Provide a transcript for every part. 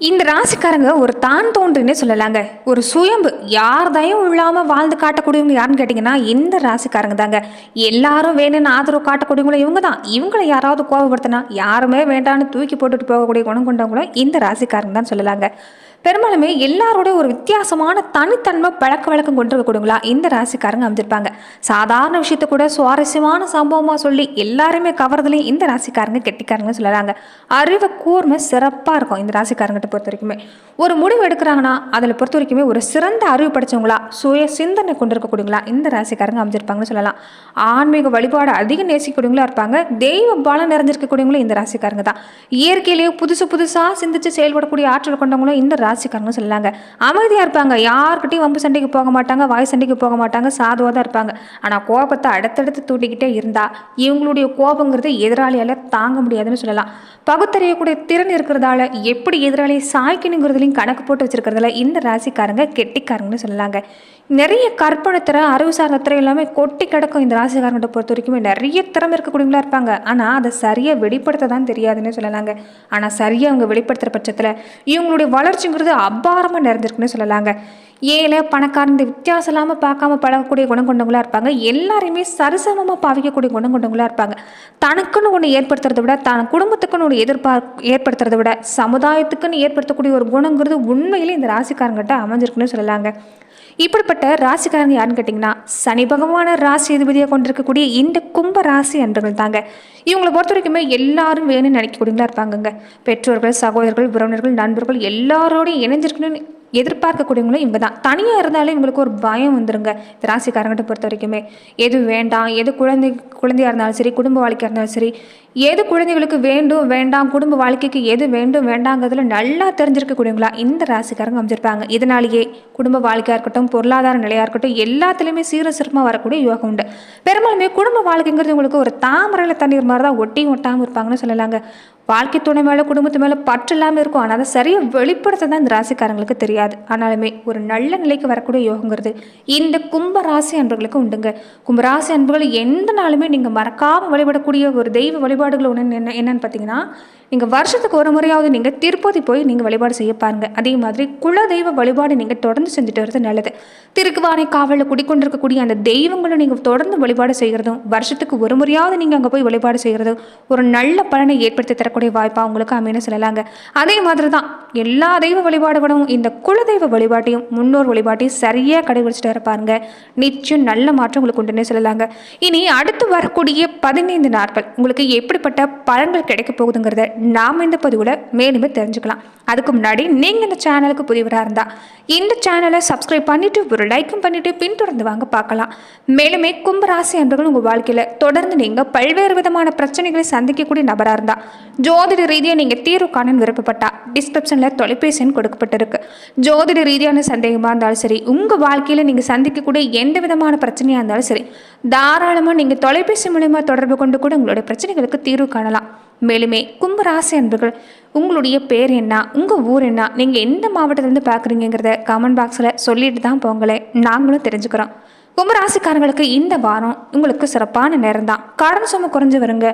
இந்த ராசிக்காரங்க ஒரு தான் தோன்றுனே சொல்லலாங்க. ஒரு சுயம்பு. யார்தையும் இல்லாமல் வாழ்ந்து காட்டக்கூடியவங்க யாருன்னு கேட்டிங்கன்னா இந்த ராசிக்காரங்க தாங்க. எல்லாரும் வேணும்னு ஆதரவு காட்டக்கூடியவங்களும் இவங்க தான். இவங்களை யாராவது கோபப்படுத்தினா யாருமே வேண்டான்னு தூக்கி போட்டுட்டு போகக்கூடிய குணம் கொண்டவங்களும் இந்த ராசிக்காரங்க தான் சொல்லலாங்க. பெரும்பாலுமே எல்லாரோட ஒரு வித்தியாசமான தனித்தன்மை பழக்க வழக்கம் கொண்டிருக்கக்கூடியவங்களா இந்த ராசிக்காரங்க அமைஞ்சிருப்பாங்க சாதாரண விஷயத்த கூட சுவாரஸ்யமான சம்பவமாக சொல்லி எல்லாருமே கவர்றதுலையும் இந்த ராசிக்காரங்க கெட்டிக்காரங்கன்னு சொல்லலாங்க அறிவை கூர்மை சிறப்பாக இருக்கும் இந்த ராசிக்காரங்கிட்ட பொறுத்த வரைக்குமே. ஒரு முடிவு எடுக்கிறாங்கன்னா அதில் பொறுத்த வரைக்குமே ஒரு சிறந்த அறிவு படித்தவங்களா சுய சிந்தனை கொண்டிருக்கக்கூடியவங்களா இந்த ராசிக்காரங்க அமைஞ்சிருப்பாங்கன்னு சொல்லலாம். ஆன்மீக வழிபாடு அதிக நேசிக்கூடியவங்களா இருப்பாங்க. தெய்வ பலம் நிறைஞ்சிருக்கக்கூடியவங்களும் இந்த ராசிக்காரங்க தான். இயற்கையிலேயே புதுசு புதுசாக சிந்திச்சு செயல்படக்கூடிய ஆற்றல் கொண்டவங்களும் இந்த ராசிக்காரங்க சொல்லாங்க அமைதியாக இருப்பாங்க. யார்கிட்டையும் வம்பு சண்டைக்கு போக மாட்டாங்க. வாய் சண்டைக்கு போக மாட்டாங்க. சாதுவாக தான் இருப்பாங்க. ஆனால் கோபத்தை அடுத்தடுத்து தூட்டிக்கிட்டே இருந்தால் இவங்களுடைய கோபங்கிறது எதிராளியால் தாங்க முடியாதுன்னு சொல்லலாம். பகுத்தறியக்கூடிய திறன் இருக்கிறதால எப்படி எதிராளியை சாய்க்கணுங்கிறதுலையும் கணக்கு போட்டு வச்சிருக்கிறதுல இந்த ராசிக்காரங்க கெட்டிக்காரங்கன்னு சொல்லலாங்க. நிறைய கற்பனை திறன் அறிவு சார்ந்த திறன் எல்லாமே கொட்டி கிடக்கும் இந்த ராசிக்காரங்கிட்ட பொறுத்த வரைக்குமே. நிறைய திறமை இருக்கக்கூடியவங்களா இருப்பாங்க. ஆனால் அதை சரியாக வெளிப்படுத்த தான் தெரியாதுன்னு சொல்லலாங்க. ஆனால் சரியாக அவங்க வெளிப்படுத்துகிற பட்சத்தில் இவங்களுடைய வளர்ச்சிங்கிறது அபாரமாக நிறைஞ்சிருக்குன்னு சொல்லலாங்க. ஏழை பணக்காரன் இந்த வித்தியாசம் இல்லாமல் பார்க்காம பழகக்கூடிய குணம் கொண்டவங்களாக இருப்பாங்க. எல்லாரையுமே சரிசமமாக பாவிக்கக்கூடிய குணம் கொண்டவங்களாக இருப்பாங்க. தனக்குன்னு ஒன்று ஏற்படுத்துறதை விட தன் குடும்பத்துக்குன்னு ஒரு எதிர்பார் ஏற்படுத்துறதை விட சமுதாயத்துக்குன்னு ஏற்படுத்தக்கூடிய ஒரு குணங்கிறது உண்மையிலே இந்த ராசிக்காரங்கிட்ட அமைஞ்சிருக்குன்னு சொல்லலாங்க. இப்படிப்பட்ட ராசிக்காரங்க யாருன்னு கேட்டிங்கன்னா சனி பகவான ராசி அதிபதியாக கொண்டிருக்கக்கூடிய இந்த கும்ப ராசி அன்பர்கள் தாங்க. இவங்களை பொறுத்த வரைக்குமே எல்லாரும் வேணும்னு நினைக்கக்கூடியவங்களா இருப்பாங்கங்க. பெற்றோர்கள் சகோதரர்கள் உறவினர்கள் நண்பர்கள் எல்லாரோடையும் இணைஞ்சிருக்கணும்னு எதிர்பார்க்கக்கூடியவங்களும் இவங்க தான். தனியாக இருந்தாலும் இவங்களுக்கு ஒரு பயம் வந்துருங்க இந்த ராசிக்காரங்கிட்ட பொறுத்த வரைக்குமே. எது வேண்டாம் எது குழந்தை குழந்தையாக இருந்தாலும் சரி குடும்ப வாழ்க்கையாக இருந்தாலும் சரி எது குழந்தைகளுக்கு வேண்டும் வேண்டாம் குடும்ப வாழ்க்கைக்கு எது வேண்டும் வேண்டாங்கிறதுல நல்லா தெரிஞ்சிருக்கக்கூடியவங்களா இந்த ராசிக்காரங்க அமைஞ்சிருப்பாங்க. இதனாலேயே குடும்ப வாழ்க்கையாக இருக்கட்டும் பொருளாதார நிலையாக இருக்கட்டும் எல்லாத்துலேயுமே சீர சிறப்பாக வரக்கூடிய யோகம் உண்டு. பெரும்பாலுமே குடும்ப வாழ்க்கைங்கிறது உங்களுக்கு ஒரு தாமரையில் தண்ணீர் மாதிரி தான் ஒட்டியும் ஒட்டாமல் இருப்பாங்கன்னு சொல்லலாங்க. வாழ்க்கை துணை மேலே குடும்பத்து மேலே பற்று இல்லாமல் இருக்கும். ஆனால் அதை சரியாக வெளிப்படுத்த தான் இந்த ராசிக்காரங்களுக்கு தெரியாது. ஆனாலுமே ஒரு நல்ல நிலைக்கு வரக்கூடிய யோகங்கிறது இந்த கும்ப ராசி அன்பர்களுக்கு உண்டுங்க. கும்பராசி அன்பர்கள் எந்த நாளுமே நீங்கள் மறக்காமல் வழிபடக்கூடிய ஒரு தெய்வ குறைபாடுகள் ஒன்று என்ன என்னென்னு பார்த்தீங்கன்னா நீங்கள் வருஷத்துக்கு ஒரு முறையாவது நீங்கள் திருப்பதி போய் நீங்கள் வழிபாடு செய்ய பாருங்கள் அதே மாதிரி குல தெய்வ வழிபாடு நீங்கள் தொடர்ந்து செஞ்சுட்டு வரது நல்லது. திருக்குவானை காவலில் குடிக்கொண்டிருக்கக்கூடிய அந்த தெய்வங்களை நீங்கள் தொடர்ந்து வழிபாடு செய்கிறதும் வருஷத்துக்கு ஒரு முறையாவது நீங்கள் அங்கே போய் வழிபாடு செய்கிறதும் ஒரு நல்ல பலனை ஏற்படுத்தி தரக்கூடிய வாய்ப்பாக உங்களுக்கு அமைன்னு சொல்லலாங்க. அதே மாதிரி தான் எல்லா தெய்வ வழிபாடுகளும் இந்த குலதெய்வ வழிபாட்டையும் முன்னோர் வழிபாட்டையும் சரியாக கடைபிடிச்சிட்டு இருப்பாருங்க நிச்சயம் நல்ல மாற்றம் உங்களுக்கு உண்டுன்னே சொல்லலாங்க. இனி அடுத்து வரக்கூடிய பதினைந்து நாட்கள் உங்களுக்கு எப்படிப்பட்ட பலன்கள் கிடைக்க போகுதுங்கிறத நாம் இந்த பதிவில் மேலுமே தெரிஞ்சுக்கலாம். அதுக்கு முன்னாடி நீங்கள் இந்த சேனலுக்கு புதிவராக இருந்தால் இந்த சேனலை சப்ஸ்கிரைப் பண்ணிவிட்டு ஒரு லைக்கும் பண்ணிவிட்டு பின்தொடர்ந்து வாங்க பார்க்கலாம். மேலுமே கும்பராசி அன்பர்கள் உங்கள் வாழ்க்கையில் தொடர்ந்து நீங்கள் பல்வேறு விதமான பிரச்சனைகளை சந்திக்கக்கூடிய நபராக இருந்தால் ஜோதிட ரீதியாக நீங்கள் தீர்வு காண விருப்பப்பட்டா டிஸ்கிரிப்ஷனில் தொலைபேசி எண் கொடுக்கப்பட்டிருக்கு. ஜோதிட ரீதியான சந்தேகமாக இருந்தாலும் சரி உங்கள் வாழ்க்கையில் நீங்கள் சந்திக்கக்கூடிய எந்த விதமான பிரச்சனையாக இருந்தாலும் சரி தாராளமாக நீங்கள் தொலைபேசி மூலயமா தொடர்பு கொண்டு கூட உங்களுடைய பிரச்சனைகளுக்கு தீர்வு காணலாம். மேலுமே கும்பராசி அன்பர்கள் உங்களுடைய பேர் என்ன உங்கள் ஊர் என்ன நீங்கள் எந்த மாவட்டத்திலேருந்து பார்க்குறீங்கிறத கமெண்ட் பாக்ஸில் சொல்லிட்டு தான் போங்களேன். நாங்களும் தெரிஞ்சுக்கிறோம். கும்பராசிக்காரங்களுக்கு இந்த வாரம் உங்களுக்கு சிறப்பான நேரம் தான். கடன் சுமை குறைஞ்சு வருங்க.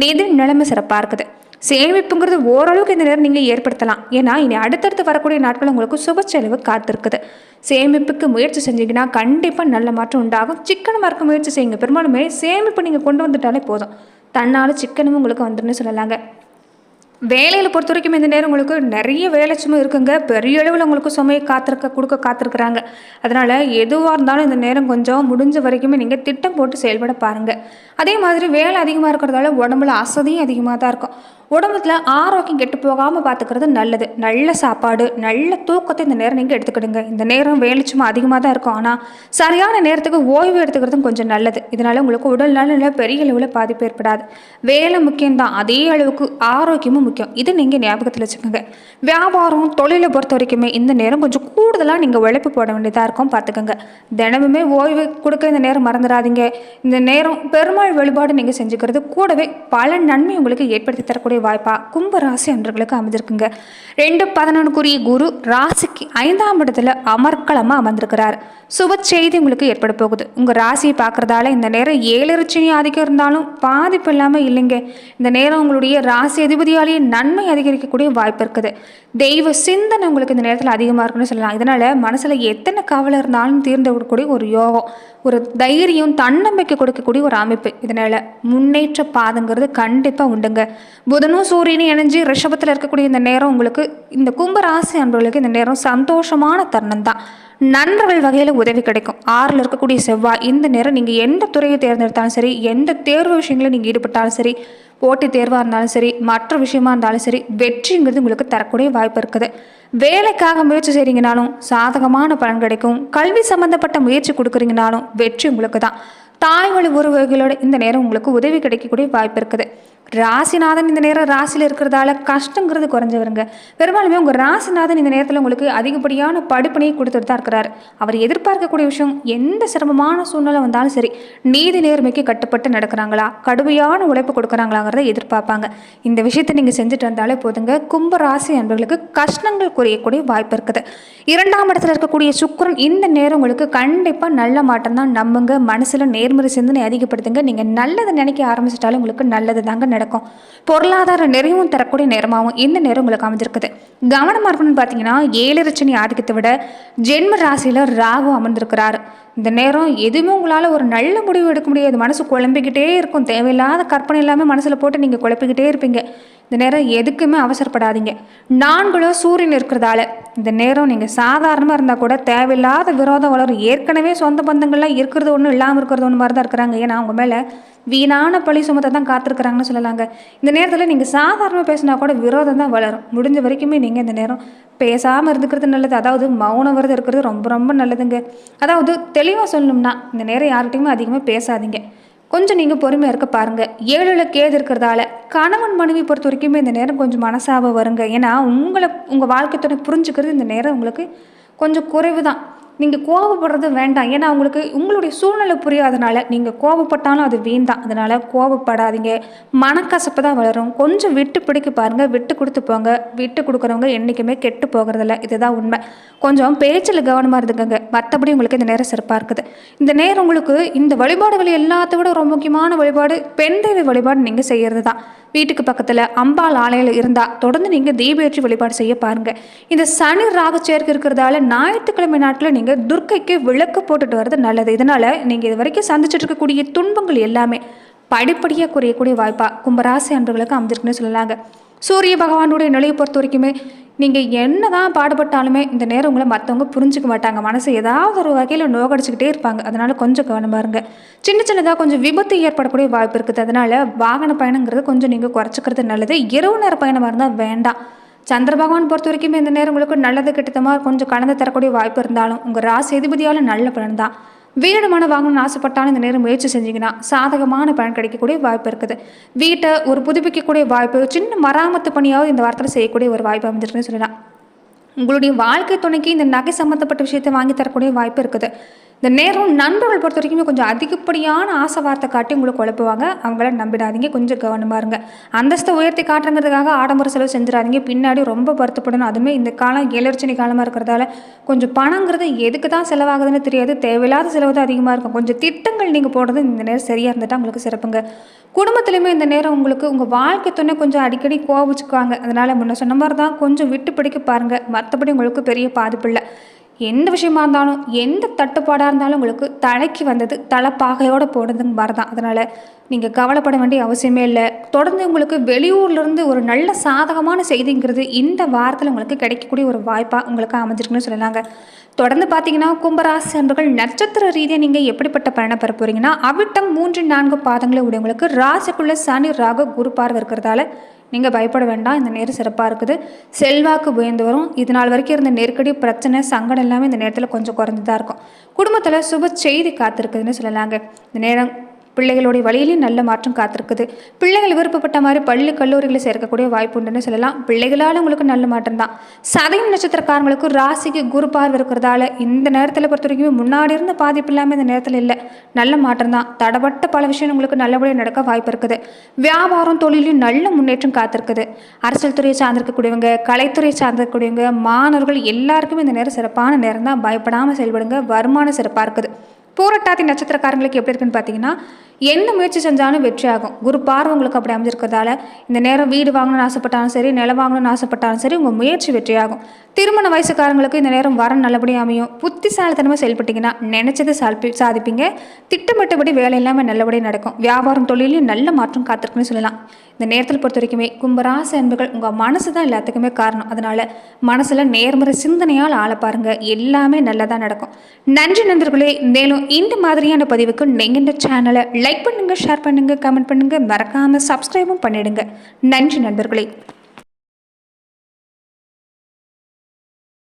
நிதி நிலைமை சிறப்பாக இருக்குது. சேமிப்புங்கிறது ஓரளவுக்கு இந்த நேரம் நீங்கள் ஏற்படுத்தலாம். ஏன்னா இனி அடுத்தடுத்து வரக்கூடிய நாட்கள் உங்களுக்கு சுப செலவு காத்திருக்குது. சேமிப்புக்கு முயற்சி செஞ்சீங்கன்னா கண்டிப்பாக நல்ல மாற்றம் உண்டாகும். சிக்கனமாக இருக்க முயற்சி செய்யுங்க. பெரும்பாலுமே சேமிப்பு நீங்கள் கொண்டு வந்துட்டாலே போதும். தன்னால் சிக்கனமும் உங்களுக்கு வந்துடும் சொல்லலாங்க. வேலையில் பொறுத்த வரைக்கும் இந்த நேரம் உங்களுக்கு நிறைய வேலை சுமை இருக்குங்க. பெரிய அளவில் உங்களுக்கு சுமையை காத்திருக்க கொடுக்க காத்திருக்கிறாங்க. அதனால் எதுவாக இருந்தாலும் இந்த நேரம் கொஞ்சம் முடிஞ்ச வரைக்குமே நீங்கள் திட்டம் போட்டு செயல்பட பாருங்கள் அதே மாதிரி வேலை அதிகமாக இருக்கிறதால உடம்புல அசதியும் அதிகமாக தான் இருக்கும். உடம்புல ஆரோக்கியம் கெட்டு போகாமல் பார்த்துக்கிறது நல்லது. நல்ல சாப்பாடு நல்ல தூக்கத்தை இந்த நேரம் நீங்கள் எடுத்துக்கிடுங்க. இந்த நேரம் வேலை சும்மா அதிகமாக தான் இருக்கும். ஆனால் சரியான நேரத்துக்கு ஓய்வு எடுத்துக்கிறதும் கொஞ்சம் நல்லது. இதனால் உங்களுக்கு உடல் நலனில் பெரிய அளவில் பாதிப்பு ஏற்படாது. வேலை முக்கியம்தான். அதே அளவுக்கு ஆரோக்கியமும் முக்கியம். இது நீங்கள் ஞாபகத்தில் வச்சுக்கோங்க. வியாபாரம் தொழிலை பொறுத்த வரைக்குமே இந்த நேரம் கொஞ்சம் கூடுதலாக நீங்கள் உழைப்பு போட வேண்டியதாக இருக்கும் பார்த்துக்கோங்க தினமுமே ஓய்வு கொடுக்க இந்த நேரம் மறந்துடாதீங்க. இந்த நேரம் பெருமாள் வழிபாடு நீங்கள் செஞ்சுக்கிறது கூடவே பல நன்மை உங்களுக்கு ஏற்படுத்தி தரக்கூடிய வாய்ப்பாக கும்ப ராசி அன்றர்களுக்கு அமைஞ்சிருக்குங்க. ரெண்டு பதினொன்றுக்குரிய குரு ராசிக்கு ஐந்தாம் இடத்துல அமர்க்களமாக அமர்ந்திருக்கிறார். சுப செய்தி உங்களுக்கு ஏற்பட போகுது. உங்கள் ராசியை பார்க்குறதால இந்த நேரம் ஏழு ரிச்சினி ஆதிக்கம் இருந்தாலும் பாதிப்பு இல்லாமல் இல்லைங்க. இந்த நேரம் உங்களுடைய ராசி அதிபதியாலேயே நிறைய நன்மை அதிகரிக்கக்கூடிய வாய்ப்பு இருக்குது. தெய்வ சிந்தனை உங்களுக்கு இந்த நேரத்தில் அதிகமாக இருக்குன்னு சொல்லலாம். இதனால் மனசில் எத்தனை கவலை இருந்தாலும் தீர்ந்து விடக்கூடிய ஒரு யோகம். ஒரு தைரியம் தன்னம்பிக்கை கொடுக்கக்கூடிய ஒரு அமைப்பு. இதனால் முன்னேற்ற பாதங்கிறது கண்டிப்பாக உண்டுங்க. புதனும் சூரியனும் இணைஞ்சு ரிஷபத்தில் இருக்கக்கூடிய இந்த நேரம் உங்களுக்கு இந்த கும்பராசி அன்பர்களுக்கு இந்த நேரம் சந்தோஷமான தருணம் தான். நண்பர்கள் வகையில் உதவி கிடைக்கும். ஆறில் இருக்கக்கூடிய செவ்வாய் இந்த நேரம் நீங்கள் எந்த துறையை தேர்ந்தெடுத்தாலும் சரி எந்த தேர்வு விஷயங்களில் நீங்கள் ஈடுபட்டாலும் சரி போட்டித் தேர்வாக இருந்தாலும் சரி மற்ற விஷயமா இருந்தாலும் சரி வெற்றிங்கிறது உங்களுக்கு தரக்கூடிய வாய்ப்பு இருக்குது. வேலைக்காக முயற்சி செய்கிறீங்கனாலும் சாதகமான பலன் கிடைக்கும். கல்வி சம்மந்தப்பட்ட முயற்சி கொடுக்குறீங்கனாலும் வெற்றி உங்களுக்கு தான் தாய்மொழி உறவுகளோட இந்த நேரம் உங்களுக்கு உதவி கிடைக்கக்கூடிய வாய்ப்பு இருக்குது. ராசிநாதன் இந்த நேரம் ராசியில் இருக்கிறதால கஷ்டங்கிறது குறைஞ்சு வருங்க பெரும்பாலுமே உங்கள் ராசிநாதன் இந்த நேரத்தில் உங்களுக்கு அதிகப்படியான படிப்பினையை கொடுத்துட்டு தான் இருக்கிறார். அவர் எதிர்பார்க்கக்கூடிய விஷயம் எந்த சிரமமான சூழ்நிலை வந்தாலும் சரி நீதி நேர்மைக்கு கட்டுப்பட்டு நடக்கிறாங்களா கடுமையான உழைப்பு கொடுக்குறாங்களாங்கிறத எதிர்பார்ப்பாங்க. இந்த விஷயத்தை நீங்கள் செஞ்சுட்டு வந்தாலே போதுங்க. கும்ப ராசி அன்பர்களுக்கு கஷ்டங்கள் குறையக்கூடிய வாய்ப்பு இருக்குது. இரண்டாம் இடத்துல இருக்கக்கூடிய சுக்கரன் இந்த நேரம் உங்களுக்கு கண்டிப்பாக நல்ல மாற்றம் தான். நம்புங்க. மனசில் நேர்மறை சிந்தனை அதிகப்படுத்துங்க. நீங்கள் நல்லதை நினைக்க ஆரம்பிச்சிட்டாலும் உங்களுக்கு நல்லது தாங்க நடக்கும். பொருளாதார நிறைவும் தரக்கூடிய நேரமாகவும் இந்த நேரம் உங்களுக்கு அமைஞ்சிருக்குது. கவனமாக இருக்கணும்னு பார்த்தீங்கன்னா ஏழரச்சனி ஆதிக்கத்தை விட ஜென்ம ராசியில் ராகு அமர்ந்திருக்கிறாரு. இந்த நேரம் எதுவுமே உங்களால் ஒரு நல்ல முடிவு எடுக்க முடியாது. மனசு குழம்பிக்கிட்டே இருக்கும். தேவையில்லாத கற்பனை எல்லாமே மனசில் போட்டு நீங்கள் குழப்பிக்கிட்டே இருப்பீங்க. இந்த நேரம் எதுக்குமே அவசரப்படாதீங்க. நான்களோ சூரியன் இருக்கிறதால இந்த நேரம் நீங்கள் சாதாரணமாக இருந்தால் கூட தேவையில்லாத விரோதம் வளரும். ஏற்கனவே சொந்த பந்தங்கள்லாம் இருக்கிறது ஒன்றும் இல்லாமல் இருக்கிறது ஒன்று மாதிரி தான் இருக்கிறாங்க. ஏன்னா அவங்க மேலே வீணான பழி சுமத்தை தான் காத்திருக்கிறாங்கன்னு சொல்லலாங்க. இந்த நேரத்தில் நீங்கள் சாதாரணமாக பேசினா கூட விரோதம் தான் வளரும். முடிஞ்ச வரைக்குமே நீங்கள் இந்த நேரம் பேசாமல் இருந்துக்கிறது நல்லது. அதாவது மௌன விரதம் இருக்கிறது ரொம்ப ரொம்ப நல்லதுங்க. அதாவது தெளிவாக சொல்லணும்னா இந்த நேரம் யார்கிட்டையுமே அதிகமாக பேசாதீங்க. கொஞ்சம் நீங்கள் பொறுமையாக இருக்க பாருங்கள் ஏழில் கேது இருக்கிறதால கணவன் மனைவி பொறுத்த வரைக்குமே இந்த நேரம் கொஞ்சம் மனசாப வருங்க. ஏன்னா உங்களை உங்கள் வாழ்க்கை துணை புரிஞ்சுக்கிறது இந்த நேரம் உங்களுக்கு கொஞ்சம் குறைவு தான் நீங்கள் கோவப்படுறது வேண்டாம். ஏன்னா உங்களுக்கு உங்களுடைய சூழ்நிலை புரியாதனால நீங்கள் கோவப்பட்டாலும் அது வீண் தான். அதனால் கோவப்படாதீங்க. மனக்கசப்பு தான் வளரும். கொஞ்சம் விட்டு பிடிக்க பாருங்கள் விட்டு கொடுத்து போங்க. விட்டு கொடுக்குறவங்க என்றைக்குமே கெட்டு போகிறதில்ல. இதுதான் உண்மை. கொஞ்சம் பேச்சில் கவனமாக இருந்துக்கங்க. மற்றபடி உங்களுக்கு இந்த நேரம் சிறப்பாக இருக்குது. இந்த நேரம் உங்களுக்கு இந்த வழிபாடுகள் எல்லாத்த விட ரொம்ப முக்கியமான வழிபாடு பெண் தெய்வ வழிபாடு நீங்கள் செய்கிறது தான் வீட்டுக்கு பக்கத்தில் அம்பாள் ஆலையில் இருந்தால் தொடர்ந்து நீங்கள் தீபேற்றி வழிபாடு செய்ய பாருங்கள் இந்த சனி ராகு சேர்க்கை இருக்கிறதால ஞாயிற்றுக்கிழமை நாட்டில் நீங்கள் துர்க்கைக்கு விளக்கு போட்டுட்டு வர்றது நல்லது. இதனால் நீங்கள் இது வரைக்கும் சந்திச்சுட்டு இருக்கக்கூடிய துன்பங்கள் எல்லாமே படிப்படியாக குறையக்கூடிய வாய்ப்பாக கும்பராசி அன்பர்களுக்கு அமைஞ்சிருக்குன்னு சொல்லலாங்க. சூரிய பகவானுடைய நிலையை பொறுத்த வரைக்குமே நீங்கள் என்ன தான் பாடுபட்டாலுமே இந்த நேரம் உங்களை மற்றவங்க புரிஞ்சிக்க மாட்டாங்க. மனசு ஏதாவது ஒரு வகையில் நோகடிச்சுக்கிட்டே இருப்பாங்க. அதனால் கொஞ்சம் கவனமாக இருங்க. சின்ன சின்னதாக கொஞ்சம் விபத்து ஏற்படக்கூடிய வாய்ப்பு இருக்குது. அதனால் வாகன பயணங்கிறது கொஞ்சம் நீங்கள் குறைச்சிக்கிறது நல்லது. இரவு நேர பயணமாக இருந்தால் வேண்டாம். சந்திர பகவான் பொறுத்த வரைக்குமே இந்த நேரம் உங்களுக்கு நல்லது கிட்டத்தமாக கொஞ்சம் கலந்து தரக்கூடிய வாய்ப்பு இருந்தாலும் உங்கள் ராசி எதிபதியால் நல்ல பலன் தான். வீடு மனம் வாங்கணும்னு ஆசைப்பட்டாலும் இந்த நேரம் முயற்சி செஞ்சீங்கன்னா சாதகமான பலன் கிடைக்கக்கூடிய வாய்ப்பு இருக்குது. வீட்டை ஒரு புதுப்பிக்கக்கூடிய வாய்ப்பு சின்ன மராமத்து பணியாவது இந்த வாரத்தில் செய்யக்கூடிய ஒரு வாய்ப்பு அமைஞ்சிருக்குன்னு சொல்லலாம். உங்களுடைய வாழ்க்கை துணைக்கு இந்த நகை சம்மந்தப்பட்ட விஷயத்தை வாங்கி தரக்கூடிய வாய்ப்பு இருக்குது. இந்த நேரம் நண்பர்கள் பொறுத்த வரைக்குமே கொஞ்சம் அதிகப்படியான ஆசை வார்த்தை காட்டி உங்களை குழப்புவாங்க. அவங்கள நம்பிடாதீங்க. கொஞ்சம் கவனமாக இருங்க. அந்தஸ்தை உயர்த்தி காட்டுறங்கிறதுக்காக ஆடம்பர செலவு செஞ்சிடாதீங்க. பின்னாடி ரொம்ப வருத்தப்படணும். அதுவுமே இந்த காலம் ஏழர்ச்சனி காலமாக இருக்கிறதால கொஞ்சம் பணங்கிறது எதுக்கு தான் செலவாகுதுன்னு தெரியாது. தேவையில்லாத செலவு தான் அதிகமாக இருக்கும். கொஞ்சம் திட்டங்கள் நீங்கள் போடுறது இந்த நேரம் சரியாக இருந்துட்டால் உங்களுக்கு சிறப்புங்க. குடும்பத்துலையுமே இந்த நேரம் உங்களுக்கு உங்கள் வாழ்க்கை துணை கொஞ்சம் அடிக்கடி கோவிச்சுக்குவாங்க. அதனால் முன்ன சொன்ன மாதிரி தான் கொஞ்சம் விட்டு பிடிக்க பாருங்கள் மற்றபடி உங்களுக்கு பெரிய பாதிப்பு இல்லை. எந்த விஷயமா இருந்தாலும் எந்த தட்டுப்பாடாக இருந்தாலும் உங்களுக்கு தலைக்கு வந்தது தலைப்பாகையோடு போடுறதுங்க மாதிரி தான் அதனால் நீங்கள் கவலைப்பட வேண்டிய அவசியமே இல்லை. தொடர்ந்து உங்களுக்கு வெளியூர்லேருந்து ஒரு நல்ல சாதகமான செய்திங்கிறது இந்த வாரத்தில் உங்களுக்கு கிடைக்கக்கூடிய ஒரு வாய்ப்பாக உங்களுக்கு அமைஞ்சிருக்குன்னு சொல்லலாங்க தொடர்ந்து பார்த்தீங்கன்னா கும்பராசி அன்பர்கள் நட்சத்திர ரீதியாக நீங்கள் எப்படிப்பட்ட பயணம் பெற போகிறீங்கன்னா அவிட்டம் மூன்று நான்கு பாதங்களை உடையவங்களுக்கு ராசிக்குள்ள சனி ராக குரு பார்வை இருக்கிறதால நீங்கள் பயப்பட வேண்டாம் இந்த நேரம் சிறப்பாக இருக்குது. செல்வாக்கு உயர்ந்து வரும். இது நாள் வரைக்கும் இருந்த நெருக்கடி பிரச்சனை சங்கடம் எல்லாமே இந்த நேரத்தில் கொஞ்சம் குறைஞ்சு தான் இருக்கும். குடும்பத்தில் சுப செய்தி காத்திருக்குதுன்னு சொல்லலாங்க. இந்த நேரம் பிள்ளைகளுடைய வழியிலையும் நல்ல மாற்றம் காத்திருக்குது. பிள்ளைகள் விருப்பப்பட்ட மாதிரி பள்ளி கல்லூரிகளில் சேர்க்கக்கூடிய வாய்ப்பு உண்டுன்னு சொல்லலாம். பிள்ளைகளால் உங்களுக்கு நல்ல மாற்றம் தான். சதயம் நட்சத்திரக்காரங்களுக்கு ராசிக்கு குரு பார்வை இருக்கிறதால இந்த நேரத்தில் பொறுத்த வரைக்கும் முன்னாடி இருந்த பாதிப்பு இல்லாமல் இந்த நேரத்தில் இல்லை. நல்ல மாற்றம் தான். தடப்பட்ட பல விஷயம் உங்களுக்கு நல்லபடியாக நடக்க வாய்ப்பு இருக்குது. வியாபாரம் தொழிலையும் நல்ல முன்னேற்றம் காத்திருக்குது. அரசியல் துறையை சார்ந்திருக்கக்கூடியவங்க கலைத்துறையை சார்ந்திருக்கக்கூடியவங்க மாணவர்கள் எல்லாருக்குமே இந்த நேரம் சிறப்பான நேரம் தான். பயப்படாமல் செயல்படுங்க. வருமானம் சிறப்பாக இருக்குது. பூரட்டாதி நட்சத்திரக்காரங்களுக்கு எப்படி இருக்குன்னு பார்த்தீங்கன்னா எந்த முயற்சி செஞ்சாலும் வெற்றி ஆகும். குரு பார்வை உங்களுக்கு அப்படி அமைஞ்சிருக்கிறதால இந்த நேரம் வீடு வாங்கணும்னு ஆசைப்பட்டாலும் சரி நிலம் வாங்கணும்னு ஆசைப்பட்டாலும் சரி உங்கள் முயற்சி வெற்றியாகும் திருமண வயசுக்காரங்களுக்கு இந்த நேரம் வரம் நல்லபடியாக அமையும். புத்திசாலித்தனமாக செயல்பட்டீங்கன்னா நினச்சது சால்பி சாதிப்பீங்க. திட்டமிட்டபடி வேலை இல்லாமல் நல்லபடியாக நடக்கும். வியாபாரம் தொழிலையும் நல்ல மாற்றம் காத்திருக்குன்னு சொல்லலாம். இந்த நேரத்தில் பொறுத்த வரைக்குமே கும்பராசி அன்புகள் உங்கள் மனசு தான் எல்லாத்துக்குமே காரணம். அதனால் மனசில் நேர்மறை சிந்தனையால் ஆள பாருங்கள் எல்லாமே நல்லதாக நடக்கும். நன்றி நண்பர்களே மேலும் இந்த மாதிரியான பதிவுக்கு நீங்கள் இந்த சேனலை லைக் பண்ணுங்கள் ஷேர் பண்ணுங்கள் கமெண்ட் பண்ணுங்கள் மறக்காமல் சப்ஸ்கிரைபும் பண்ணிடுங்க. நன்றி நண்பர்களே.